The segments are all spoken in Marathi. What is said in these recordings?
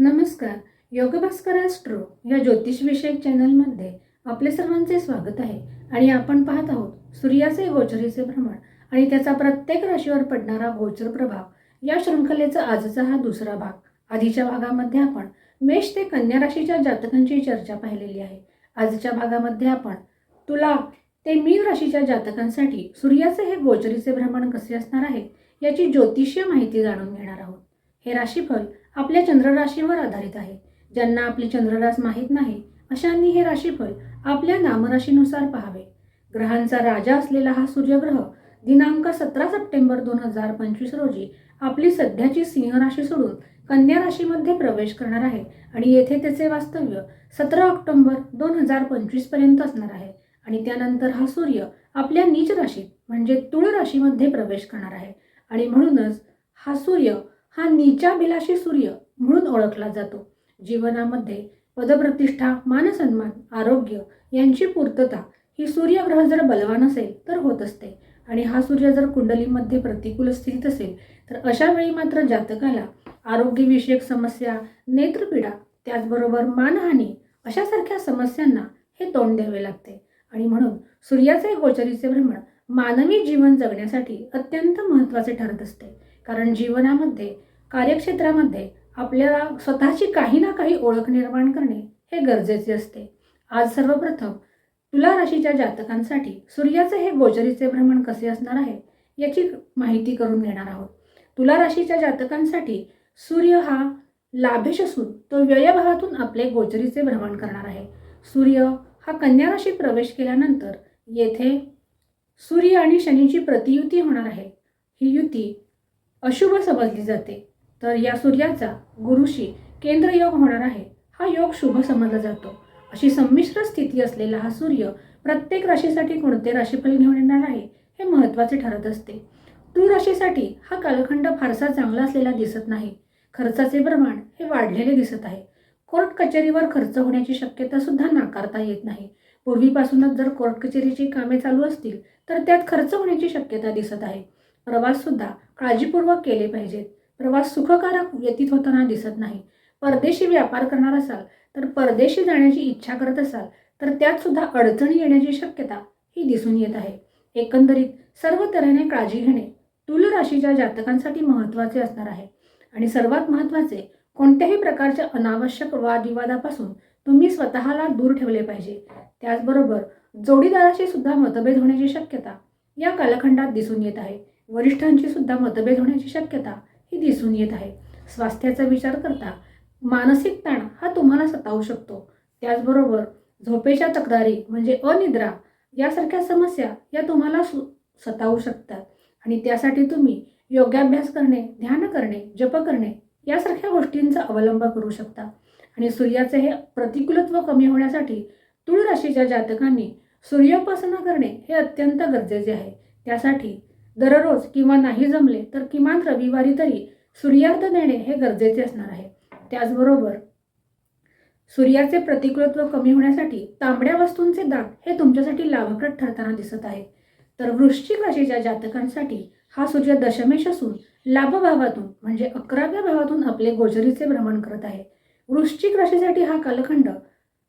नमस्कार. योगभास्कर ॲस्ट्रो या ज्योतिषविषयक चॅनलमध्ये आपले सर्वांचे स्वागत आहे आणि आपण पाहत आहोत सूर्याचे गोचरीचे भ्रमण आणि त्याचा प्रत्येक राशीवर पडणारा गोचर प्रभाव या शृंखलेचा आजचा हा दुसरा भाग. आधीच्या भागामध्ये आपण मेष ते कन्या राशीच्या जातकांची चर्चा पाहिलेली आहे. आजच्या भागामध्ये आपण तुला ते मीन राशीच्या जातकांसाठी सूर्याचे हे गोचरीचे भ्रमण कसे असणार आहे याची ज्योतिषीय माहिती जाणून घेणार आहोत. हे राशीफल आपल्या चंद्रराशीवर आधारित आहे. ज्यांना आपली चंद्ररास माहीत नाही अशांनी हे राशीफळ आपल्या नामराशीनुसार पाहावे. ग्रहांचा राजा असलेला हा सूर्यग्रह दिनांक सतरा सप्टेंबर दोन हजार पंचवीस रोजी आपली सध्याची सिंह राशी सोडून कन्या राशीमध्ये प्रवेश करणार आहे आणि येथे त्याचे वास्तव्य सतरा ऑक्टोंबर दोन हजार पंचवीसपर्यंत असणार आहे. आणि त्यानंतर हा सूर्य आपल्या नीच राशीत म्हणजे तुळ राशीमध्ये प्रवेश करणार आहे. आणि म्हणूनच हा सूर्य हा नीचाभिलाषी सूर्य म्हणून ओळखला जातो. जीवनामध्ये पदप्रतिष्ठा मानसन्मान आरोग्य यांची पूर्तता ही सूर्यग्रह जर बलवान असेल तर होत असते. आणि हा सूर्य जर कुंडलीमध्ये प्रतिकूल स्थितीत असेल तर अशा वेळी मात्र जातकाला आरोग्यविषयक समस्या नेत्रपीडा त्याचबरोबर मानहानी अशासारख्या समस्यांना हे तोंड द्यावे लागते. आणि म्हणून सूर्याचे गोचरीचे भ्रमण मानवी जीवन जगण्यासाठी अत्यंत महत्त्वाचे ठरत असते. कारण जीवनामध्ये कार्यक्षेत्रामध्ये आपल्याला स्वतःची काही ना काही ओळख निर्माण करणे हे गरजेचे असते. आज सर्वप्रथम तुला राशीच्या जातकांसाठी सूर्याचे हे गोचरीचे भ्रमण कसे असणार आहे याची माहिती करून घेणार आहोत. तुला राशीच्या जातकांसाठी सूर्य हा लाभेश असून तो व्ययभावातून आपले गोचरीचे भ्रमण करणार आहे. सूर्य हा कन्या राशीत प्रवेश केल्यानंतर येथे सूर्य आणि शनीची प्रतियुती होणार आहे. ही युती अशुभ समजली जाते. तर या सूर्याचा गुरुशी केंद्रयोग होणार आहे. हा योग शुभ समजला जातो. अशी संमिश्र स्थिती असलेला हा सूर्य प्रत्येक राशीसाठी कोणते राशीफल घेऊन येणार आहे हे महत्त्वाचे ठरत असते. तूळ राशीसाठी हा कालखंड फारसा चांगला असलेला दिसत नाही. खर्चाचे प्रमाण हे वाढलेले दिसत आहे. कोर्ट कचेरीवर खर्च होण्याची शक्यता सुद्धा नाकारता येत नाही. पूर्वीपासूनच जर कोर्ट कचेरीची कामे चालू असतील तर त्यात खर्च होण्याची शक्यता दिसत आहे. प्रवाससुद्धा काळजीपूर्वक केले पाहिजेत. प्रवास सुखकारक व्यतीत होताना दिसत नाही. परदेशी व्यापार करणार असाल तर परदेशी जाण्याची इच्छा करत असाल तर त्यातसुद्धा अडचणी येण्याची शक्यता ही दिसून येत आहे. एकंदरीत सर्व तऱ्हेने काळजी घेणे तुल राशीच्या जातकांसाठी महत्त्वाचे असणार आहे. आणि सर्वात महत्त्वाचे कोणत्याही प्रकारच्या अनावश्यक वादविवादापासून तुम्ही स्वतःला दूर ठेवले पाहिजे. त्याचबरोबर जोडीदाराशी सुद्धा मतभेद होण्याची शक्यता या कालखंडात दिसून येत आहे. वरिष्ठांची सुद्धा मतभेद होण्याची शक्यता ही दिसून येत आहे. स्वास्थ्याचा विचार करता मानसिक ताण हा तुम्हाला सतावू शकतो. त्याचबरोबर झोपेच्या तक्रारी म्हणजे अनिद्रा यासारख्या समस्या या तुम्हाला सु सतावू शकतात. आणि त्यासाठी तुम्ही योगाभ्यास करणे ध्यान करणे जप करणे यासारख्या गोष्टींचा अवलंब करू शकता. आणि सूर्याचे हे प्रतिकूलत्व कमी होण्यासाठी तुळ राशीच्या जातकांनी सूर्योपासना करणे हे अत्यंत गरजेचे आहे. त्यासाठी दररोज किंवा नाही जमले तर किमान रविवारी तरी सूर्यार्थ देणे हे गरजेचे असणार आहे. त्याचबरोबर सूर्याचे प्रतिकूलत्व कमी होण्यासाठी तांबड्या वस्तूंचे दान हे तुमच्यासाठी लाभप्रद ठरताना दिसत आहे. तर वृश्चिक राशीच्या जातकांसाठी हा सूर्य दशमेश असून लाभभावातून म्हणजे अकराव्या भावातून आपले गोजरीचे भ्रमण करत आहे. वृश्चिक राशीसाठी हा कालखंड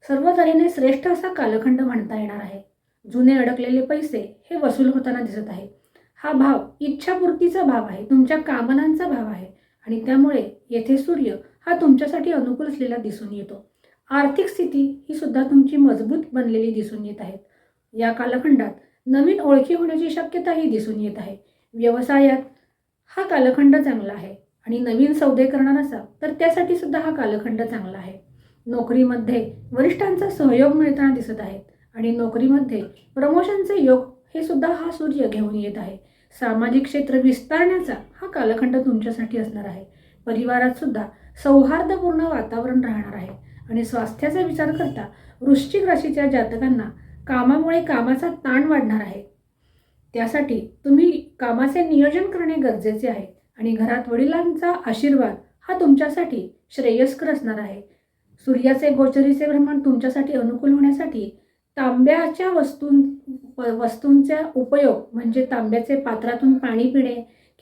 सर्व तऱ्हेने श्रेष्ठ असा कालखंड म्हणता येणार आहे. जुने अडकलेले पैसे हे वसूल होताना दिसत आहे. हा भाव इच्छापूर्तीचा भाव आहे तुमच्या कामनांचा भाव आहे आणि त्यामुळे येथे सूर्य हा तुमच्यासाठी अनुकूल असलेला दिसून येतो. आर्थिक स्थिती ही सुद्धा तुमची मजबूत बनलेली दिसून येत आहेत या कालखंडात नवीन ओळखी होण्याची शक्यताही दिसून येत आहे. व्यवसायात हा कालखंड चांगला आहे आणि नवीन सौदे करणार असाल तर त्यासाठी सुद्धा हा कालखंड चांगला आहे. नोकरीमध्ये वरिष्ठांचा सहयोग मिळताना दिसत आहेत आणि नोकरीमध्ये प्रमोशनचे योग हे सुद्धा हा सूर्य घेऊन येत आहे. सामाजिक क्षेत्र विस्तारण्याचा हा कालखंड तुमच्यासाठी असणार आहे. परिवारात सुद्धा सौहार्दपूर्ण वातावरण राहणार आहे. आणि स्वास्थ्याचा विचार करता वृश्चिक राशीच्या जातकांना कामामुळे कामाचा ताण वाढणार आहे. त्यासाठी तुम्ही कामाचे नियोजन करणे गरजेचे आहे. आणि घरात वडिलांचा आशीर्वाद हा तुमच्यासाठी श्रेयस्कर असणार आहे. सूर्याचे गोचरीचे भ्रमण तुमच्यासाठी अनुकूल होण्यासाठी तांब्याच्या वस्तूं वस्तूंचा उपयोग म्हणजे तांब्याचे पात्रातून पाणी पिणे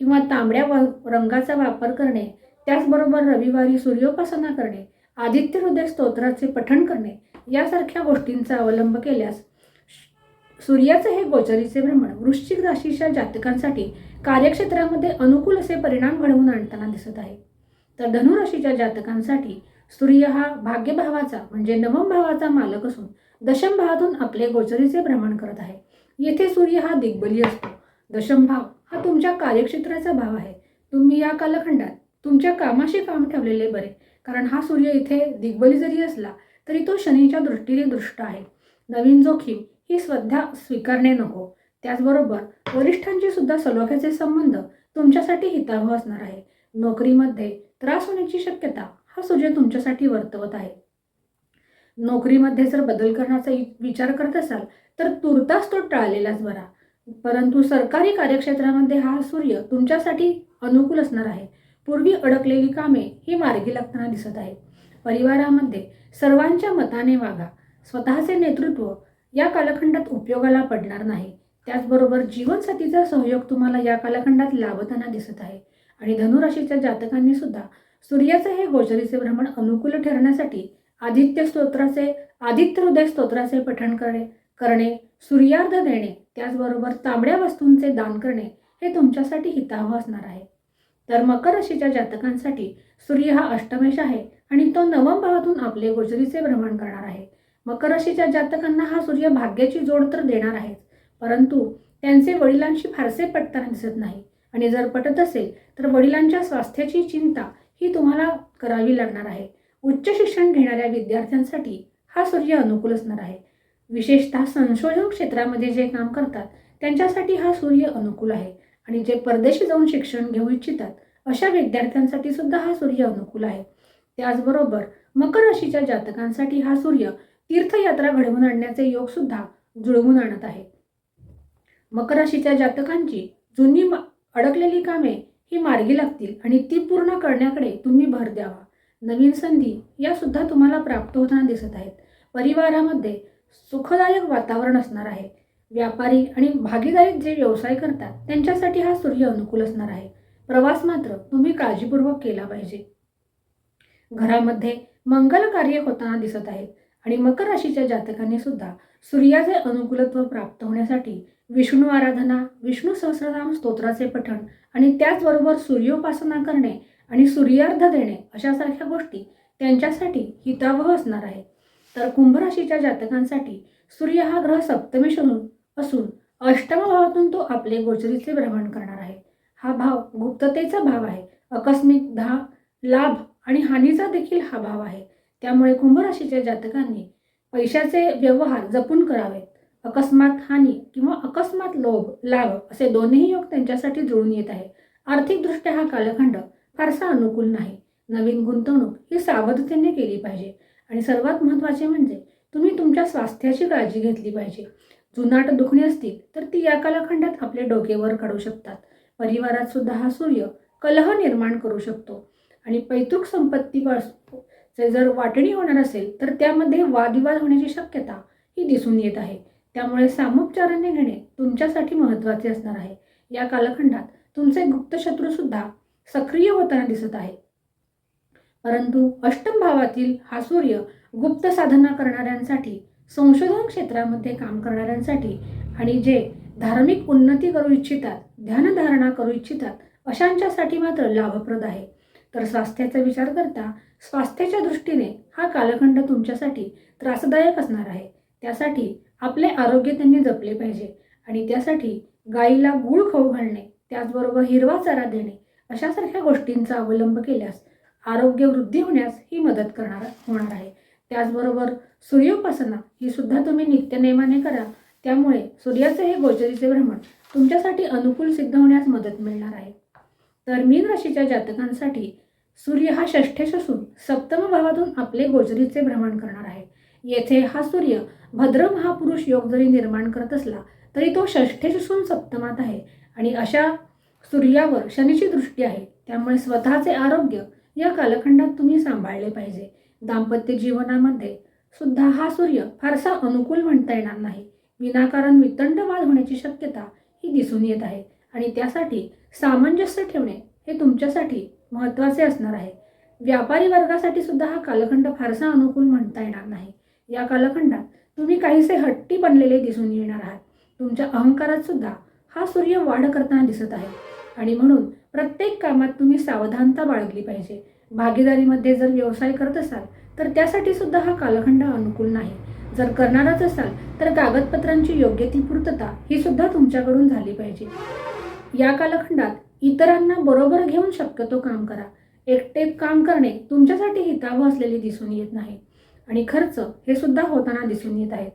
किंवा तांबड्या व रंगाचा वापर करणे त्याचबरोबर रविवारी सूर्योपासना करणे आदित्य हृदय स्तोत्राचे पठण करणे यासारख्या गोष्टींचा अवलंब केल्यास सूर्याचे हे गोचरीचे भ्रमण वृश्चिक राशीच्या जातकांसाठी कार्यक्षेत्रामध्ये अनुकूल असे परिणाम घडवून आणताना दिसत आहे. तर धनुराशीच्या जातकांसाठी सूर्य हा भाग्यभावाचा म्हणजे नवम भावाचा मालक असून दशम भावातून आपले गोचरीचे भ्रमण करत आहे. येथे सूर्य हा दिग्बली असतो. दशम भाव हा तुमच्या कार्यक्षेत्राचा भाव आहे. तुम्ही या कालखंडात तुमच्या कामाशी काम ठेवलेले बरे. कारण हा सूर्य इथे दिग्बली जरी असला तरी तो शनीच्या दृष्टीने दृष्ट आहे. नवीन जोखीम ही सध्या स्वीकारणे नको. त्याचबरोबर वरिष्ठांची सुद्धा सलोख्याचे संबंध तुमच्यासाठी हितावह असणार आहे. नोकरीमध्ये त्रास होण्याची शक्यता हा सूर्य तुमच्यासाठी वर्तवत आहे. नोकरीमध्ये जर बदल करण्याचा इ- विचार करत असाल तर तुर्तास तो टाळलेलाच बरा. परंतु सरकारी कार्यक्षेत्रामध्ये हा सूर्य तुमच्यासाठी अनुकूल असणार आहे. पूर्वी अडकलेली कामे ही मार्गी लागताना दिसत आहेत. परिवारामध्ये सर्वांच्या मताने वागा. स्वतःचे नेतृत्व या कालखंडात उपयोगाला पडणार नाही. त्याचबरोबर जीवनसाथीचा सहयोग तुम्हाला या कालखंडात लाभताना दिसत आहे. आणि धनुराशीच्या जातकांनी सुद्धा सूर्याचे हे गोचरीचे भ्रमण अनुकूल ठरण्यासाठी आदित्य स्तोत्राचे आदित्य हृदय स्तोत्राचे पठण करणे करणे सूर्यार्ध देणे त्याचबरोबर तांबड्या वस्तूंचे दान करणे हे तुमच्यासाठी हितावह असणार आहे. तर मकर राशीच्या जातकांसाठी सूर्य हा अष्टमेश आहे आणि तो नवम भावातून आपले गोजरीचे भ्रमण करणार आहे. मकर राशीच्या जातकांना हा सूर्य भाग्याची जोड तर देणार आहेच परंतु त्यांचे वडिलांशी फारसे पटताना दिसत नाही. आणि जर पटत असेल तर वडिलांच्या स्वास्थ्याची चिंता ही तुम्हाला करावी लागणार आहे. उच्च शिक्षण घेणाऱ्या विद्यार्थ्यांसाठी हा सूर्य अनुकूल असणार आहे. विशेषतः संशोधन क्षेत्रामध्ये जे काम करतात त्यांच्यासाठी हा सूर्य अनुकूल आहे. आणि जे परदेशी जाऊन शिक्षण घेऊ इच्छितात अशा विद्यार्थ्यांसाठी सुद्धा हा सूर्य अनुकूल आहे. त्याचबरोबर मकर राशीच्या जातकांसाठी हा सूर्य तीर्थयात्रा घडवून आणण्याचे योग सुद्धा जुळवून आणत आहे. मकर राशीच्या जातकांची जुनी मा- अडकलेली कामे ही मार्गी लागतील आणि ती पूर्ण करण्याकडे तुम्ही भर द्यावा. नवीन संधी या सुद्धा तुम्हाला प्राप्त होताना दिसत आहेत. परिवारामध्ये सुखदायक वातावरण असणार आहे. व्यापारी आणि भागीदारीत जे व्यवसाय करतात त्यांच्यासाठी हा सूर्य अनुकूल असणार आहे. प्रवास मात्र तुम्ही काळजीपूर्वक केला पाहिजे. घरामध्ये मंगल कार्य होताना दिसत आहेत आणि मकर राशीच्या जातकांनी सुद्धा सूर्याचे अनुकूलत्व प्राप्त होण्यासाठी विष्णू आराधना विष्णू सहस्रनाम स्तोत्राचे पठण आणि त्याचबरोबर सूर्योपासना करणे आणि सूर्यार्ध देणे अशासारख्या गोष्टी त्यांच्यासाठी हितावह असणार आहे तर कुंभराशीच्या जातकांसाठी सूर्य हा ग्रह सप्तमी शोधून असून अष्टम भावातून तो आपले गोचरीचे भ्रमण करणार आहे. हा भाव गुप्ततेचा भाव आहे. आकस्मिक धा लाभ आणि हानीचा देखील हा भाव आहे. त्यामुळे कुंभराशीच्या जातकांनी पैशाचे व्यवहार जपून करावेत. अकस्मात हानी किंवा अकस्मात लोभ लाभ असे दोन्ही योग त्यांच्यासाठी जुळून येत आहे. आर्थिकदृष्ट्या हा कालखंड फारसा अनुकूल नाही. नवीन गुंतवणूक ही सावधतेने केली पाहिजे. आणि सर्वात महत्त्वाचे म्हणजे तुम्ही तुमच्या स्वास्थ्याची काळजी घेतली पाहिजे. जुनाट दुखणी असतील तर ती या कालखंडात आपले डोकेवर काढू शकतात. परिवारात सुद्धा हा सूर्य कलह निर्माण करू शकतो. आणि पैतृक संपत्ती जर वाटणी होणार असेल तर त्यामध्ये वादविवाद होण्याची शक्यता ही दिसून येत आहे. त्यामुळे सामोपचाराने घेणे तुमच्यासाठी महत्त्वाचे असणार आहे. या कालखंडात तुमचे गुप्तशत्रूसुद्धा सक्रिय होताना दिसत आहे. परंतु अष्टम भावातील हा सूर्य गुप्त साधना करणाऱ्यांसाठी संशोधन क्षेत्रामध्ये काम करणाऱ्यांसाठी आणि जे धार्मिक उन्नती करू इच्छितात ध्यानधारणा करू इच्छितात अशांच्यासाठी मात्र लाभप्रद आहे. तर स्वास्थ्याचा विचार करता स्वास्थ्याच्या दृष्टीने हा कालखंड तुमच्यासाठी त्रासदायक असणार आहे. त्यासाठी आपले आरोग्य त्यांनी जपले पाहिजे आणि त्यासाठी गाईला गूळ खाऊ घालणे त्याचबरोबर हिरवा चारा देणे अशासारख्या गोष्टींचा अवलंब केल्यास आरोग्य वृद्धी होण्यास ही मदत करणार होणार आहे. त्याचबरोबर सूर्योपासना ही सुद्धा तुम्ही नित्यनेमाने करा. त्यामुळे सूर्याचे हे गोचरीचे भ्रमण तुमच्यासाठी अनुकूल सिद्ध होण्यास मदत मिळणार आहे. तर मीन राशीच्या जातकांसाठी सूर्य हा षष्ठेश असून सप्तम भावातून आपले गोचरीचे भ्रमण करणार आहे. येथे हा सूर्य भद्र महापुरुष योग जरी निर्माण करत असला तरी तो षष्ठेश असून सप्तमात आहे. आणि अशा सूर्यावर शनीची दृष्टी आहे त्यामुळे स्वतःचे आरोग्य या कालखंडात तुम्ही सांभाळले पाहिजे. दाम्पत्य जीवनामध्ये सुद्धा हा सूर्य फारसा अनुकूल म्हणता येणार नाही. विनाकारण वितंड वाद होण्याची शक्यता ही दिसून येत आहे. आणि त्यासाठी सामंजस्य ठेवणे हे तुमच्यासाठी महत्त्वाचे असणार आहे. व्यापारी वर्गासाठी सुद्धा हा कालखंड फारसा अनुकूल म्हणता येणार नाही. या कालखंडात तुम्ही काहीसे हट्टी बनलेले दिसून येणार आहात. तुमच्या अहंकारात सुद्धा हा सूर्य वाढ करताना दिसत आहे. आणि म्हणून प्रत्येक कामात तुम्ही सावधानता बाळगली पाहिजे. भागीदारीमध्ये जर व्यवसाय करत असाल तर त्यासाठी सुद्धा हा कालखंड अनुकूल नाही. जर करणारच असाल तर कागदपत्रांची योग्य ती पूर्तता ही सुद्धा तुमच्याकडून झाली पाहिजे. या कालखंडात इतरांना बरोबर घेऊन शक्यतो काम करा. एकटे काम करणे तुमच्यासाठी हितावह असलेले दिसून येत नाही. आणि खर्च हे सुद्धा होताना दिसून येत आहेत.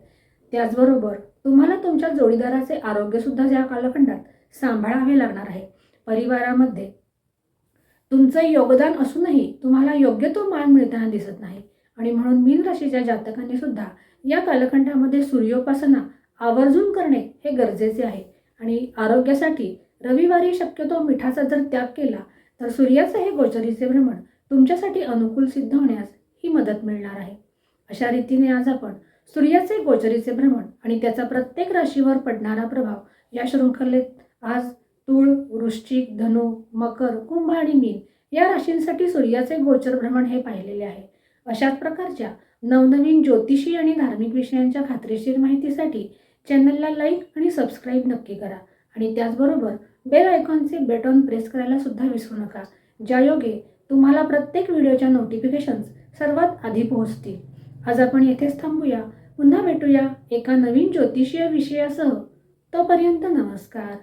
त्याचबरोबर तुम्हाला तुमच्या जोडीदाराचे आरोग्यसुद्धा या कालखंडात सांभाळावे लागणार आहे परिवारामध्ये. तुमचं योगदान असूनही तुम्हाला योग्य तो मान मिळताना दिसत नाही. आणि म्हणून मीन राशीच्या जातकांनी सुद्धा या कालखंडामध्ये सूर्योपासना आवर्जून करणे हे गरजेचे आहे. आणि आरोग्यासाठी रविवारी शक्यतो मिठाचा जर त्याग केला तर सूर्याचे हे गोचरीचे भ्रमण तुमच्यासाठी अनुकूल सिद्ध होण्यास ही मदत मिळणार आहे. अशा रीतीने आज आपण सूर्याचे गोचरीचे भ्रमण आणि त्याचा प्रत्येक राशीवर पडणारा प्रभाव या शृंखलेत आज तूळ वृश्चिक धनु मकर कुंभ आणि मीन या राशींसाठी सूर्याचे गोचर भ्रमण हे पाहिलेले आहे. अशाच प्रकारच्या नवनवीन ज्योतिषी आणि धार्मिक विषयांच्या खात्रीशीर माहितीसाठी चॅनलला लाईक आणि सबस्क्राईब नक्की करा आणि त्याचबरोबर बेल आयकॉनचे बटन प्रेस करायला सुद्धा विसरू नका. ज्यायोगे तुम्हाला प्रत्येक व्हिडिओच्या नोटिफिकेशन्स सर्वात आधी पोहोचतील. आज आपण येथेच थांबूया. पुन्हा भेटूया एका नवीन ज्योतिषीय विषयासह. तोपर्यंत नमस्कार.